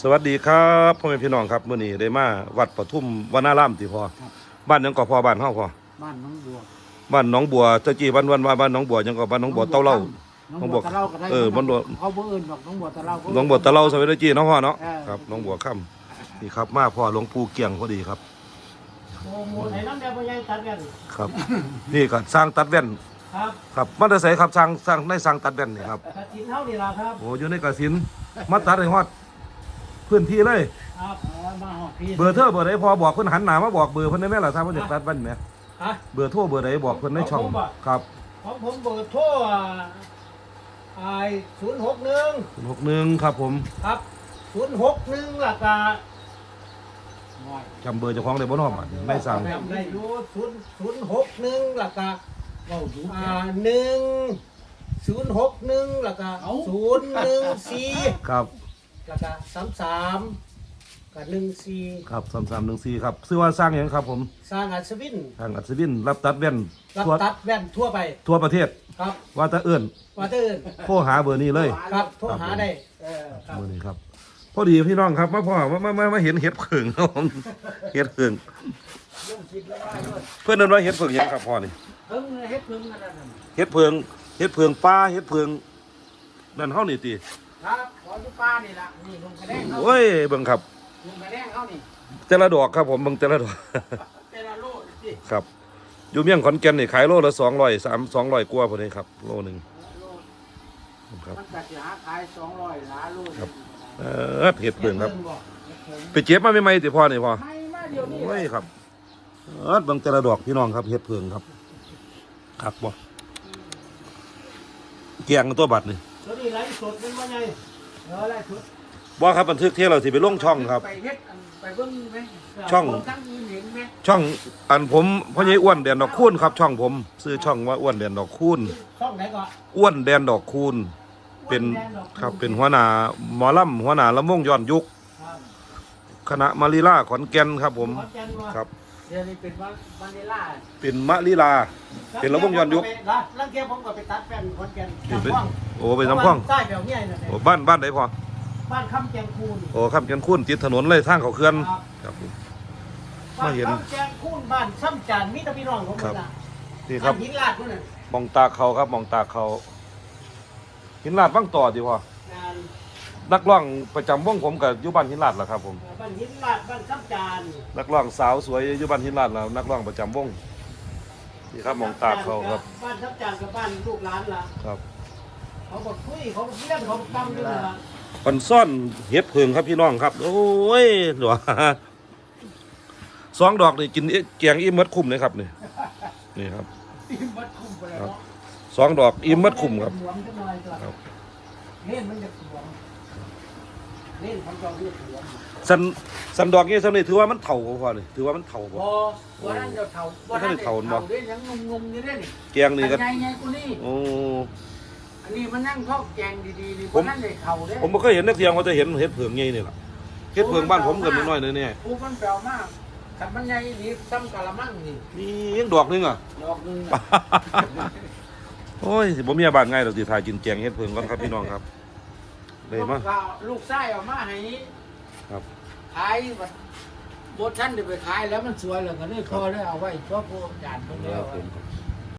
สวัสดีครับพ่อแม่พี่น้องครับมื้อนี้ได้มาวัดปทุมวนารามติพอบ้านหยังก็พอบ้านเฮาพอบ้านน้องบัวบ้านหนองบัวตะกี้บ้านวันว่าบ้านหนองบัวหยังก็บ้านหนองบัวเต้าเล่า น้องบัวตะเล่าก็ได้เออบ้านบัว เขาบ่เอิ้นบอกน้องบัวตะเล่าหนองบัวเต้าเล่าสมัยตะกี้เนาะพ่อเนาะเออ ครับหนองบัวค่ำนี่ครับมาพ่อหลวงปู่เกียงพอดีครับ โอ้โหไหนน้ำแดงพ่อใหญ่ตัดกันครับ นี่ก็สร้างตัดแว่นครับครับมาแต่ไสครับสร้างสร้างได้สร้างตัดแว่นนี่ครับตัดสินเท่านี่ล่ะครับ โอ้อยู่ในกสินมาตัดให้ฮอด พื้นที่เลย ครับเอามาหอดพี่เบอร์เธอเบอร์ใดพอบอกเพิ่นหันหน้ามาบอกเบอร์เพิ่นได้ไหมล่ะถ้าเพิ่นอยากตัดแว่นแหมฮะ เบอร์โทรเบอร์ใดบอกเพิ่นในช่องครับของผมเบอร์โทรไอ้ศูนย์หกหนึ่ง61ครับผมครับศูนย์หกหนึ่งล่ะกะจำเบอร์เจ้าของได้บ่เนาะบัดนี้ไม่สั่งจำได้อยู่ศูนย์ศูนย์หกหนึ่งล่ะกะเว้าดูอ่าหนึ่งศูนย์หกหนึ่งล่ะกะศูนย์หนึ่งสี่ครับ ล่ะกะสามสามกับหนึ่งสี่ครับ3314ครับชื่อว่าสร้างหยังครับผมสร้างอัศวินทางอัศวินรับตัดแว่นรับทั่วตัดแว่นทั่วไปทั่วประเทศ ครับว่าแตะเอื้อนว่าเตือนโทรหาเบอร์นี้เลย ครับโทรหาได้เออครับเบอร์นี้ครับพอดีพี่น้องครับมาพ่อมามามามาเห็นเห็ดเผิงครับผมเห็ดเผิงเพื่อนเดินว่าเห็ดเผิงหยังครับพ่อนี่เพิ่งเฮ็ดเพิ่งนั่นน่ะเห็ดเผิงเห็ดเผิงป้าเห็ดเผิงนั่นเฮานี่ติ ครับขออยู่ป้านี่ล่ะนี่ลุงกระแดงเขาโอ้ยเบิ่งครับลุงกระแดงเขานี่แต่ละดอกครับผมเบิ่งแต่ละดอกแต่ละโลสิครับ อยู่เมียงขอนแก่นนี่ขายโลละ200 3 200กว่าพุ่นเองครับ โลหนึงโลครับมันก็สิหาขาย200หลาโลครับเออเห็ดเผิงครับเฮ็ดเพิ่งไปเจ็บมาใหม่ๆติพ่อนี่พ่อไม่มาเดี๋ยวนี้โอ้ยครับเออเบิ่งแต่ละดอกพี่น้องครับเห็ดเผิงครับคักบ่เกียงตัวบัตรนี่ ตัวนี้ไลฟ์สดเป็นว่าไงเอออะไรชุดบ่ครับบันทึกเที่ยวเราสิไปลงช่องครับ ไปเฮ็ดอันไปเบิ่งไหมช่อง คนทั้งอื่นเห็นไหมช่องอันผมพ่อใหญ่อ้วนแดนดอกคูณครับ ช่องผมซื้อช่องว่าอ้วนแดนดอกคูณช่องไหนก่อนอ้วนแดนดอกคูณเป็นครับเป็นหัวหน้าหมอลำหัวหน้าลำวงย้อนยุคครับคณะมาริลาขอนแก่นครับผม ขอนแก่นว่าครับ เดี๋ยวนี้เป็นวันวันเวลาเป็นมะลิลา เป็นลำวงย้อนยุคลังเกียจผมก็ไปตัดแป้นขอนแก่นนี่เป็นน้ำพ่องโอ้เป็นน้ำพ่องใต้แบบเนี้ยนะโอ้บ้านบ้านไหนพอบ้านคำแจงคูนโอ้ครับแก่นคูณติดถนนเลยทางเขาเขื่อนครับครับผม บ้านมาเห็น คำแจงคูนบ้านซ้ำจานมิตรพี่น้องผมครับนะนี่ครับานหินลาดนู่นน่ะมองตาเขาครับมองตาเขาหินลาดฟังต่อดีพอ งานนักร้องประจำวงผมกับยุบันหินลาดแหละครับผม บ้านหินลาดบ้านซ้ำจาน นักร้องสาวสวยยุบันหินลาดแล้วนักร้องประจำวงนี่ครับมองตาเขาครับบ้านซ้ำจานกับบ้านลูกหลานล่ะครับเขาบอกคุยเขาเลี้ยงเขากำด้วยล่ะคนซ่อนเห็ดเพิงครับพี่น้องครับ โอ้ยหลวสองดอกนี่กินแกงอิ่มมัดคุ้มเลยครับนี่นี่ครับตีมบัดคุ้มไปแล้วสองดอกอิ่มมัดคุ้มครับ หลวงจังหน่อยก่อนครับ เล่นมันจะหลวง เล่นของเราเรียกหลวงสันสันดอกนี่สันนี่ถือว่ามันเถ่าบ่พอนี่ถือว่ามันเถ่าพบ่อวันนั้นเดี๋ยวเฒ่าวันนั้นเฒ่าบ่เด้ยังงงๆอยู่เด้นี่แกงนี่ก็อันใหญ่ๆกูนี่โอ้อันนี้มันนั่งทอกแกงดีๆนี่ผมวันนั้นได้เฒ่าเด้ผมไม่เคยเห็นนักเทียงว่าจะเห็นเห็ดเพิงไงนี่แหละเห็ดเพิงบ้านผมกันน้อยๆเลยเนี่ยกูมันแปลวมากคันมันใหญ่นี่ซ้ำกะละมังนี่นี่ยังดอกหนึงอะดอกหนึงโอ้ยสิบ่มีอาบานง่ายดอกสิทายกินแกงเฮ็ดเพิงก่อนครับพี่น้องครับ เลยมาลูกไส้เอามาให้ครับขายบัดบท่านได้ไปขายแล้วมันสวยเหลือเกินเลยพอได้เอาไว้ชั่วโคจานคนเดีคยวรับผม